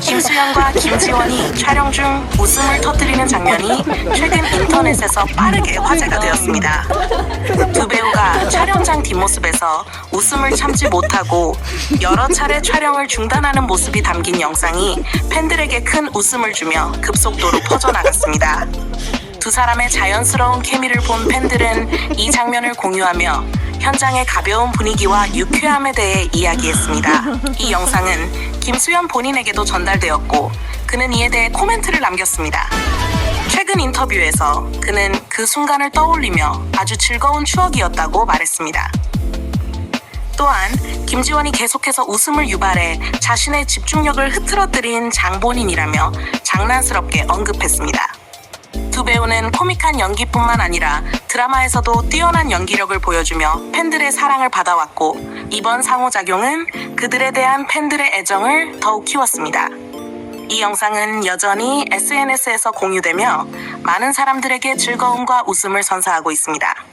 김수현과 김지원이 촬영 중 웃음을 터뜨리는 장면이 최근 인터넷에서 빠르게 화제가 되었습니다. 두 배우가 촬영 장 뒷모습에서 웃음을 참지 못하고 여러 차례 촬영을 중단하는 모습이 담긴 영상이 팬들에게 큰 웃음을 주며 급속도로 퍼져나갔습니다. 두 사람의 자연스러운 케미를 본 팬들은 이 장면을 공유하며 현장의 가벼운 분위기와 유쾌함에 대해 이야기했습니다. 이 영상은 김수현 본인에게도 전달되었고 그는 이에 대해 코멘트를 남겼습니다. 최근 인터뷰에서 그는 그 순간을 떠올리며 아주 즐거운 추억이었다고 말했습니다. 또한 김지원이 계속해서 웃음을 유발해 자신의 집중력을 흐트러뜨린 장본인이라며 장난스럽게 언급했습니다. 두 배우는 코믹한 연기뿐만 아니라 드라마에서도 뛰어난 연기력을 보여주며 팬들의 사랑을 받아왔고 이번 상호작용은 그들에 대한 팬들의 애정을 더욱 키웠습니다. 이 영상은 여전히 SNS에서 공유되며 많은 사람들에게 즐거움과 웃음을 선사하고 있습니다.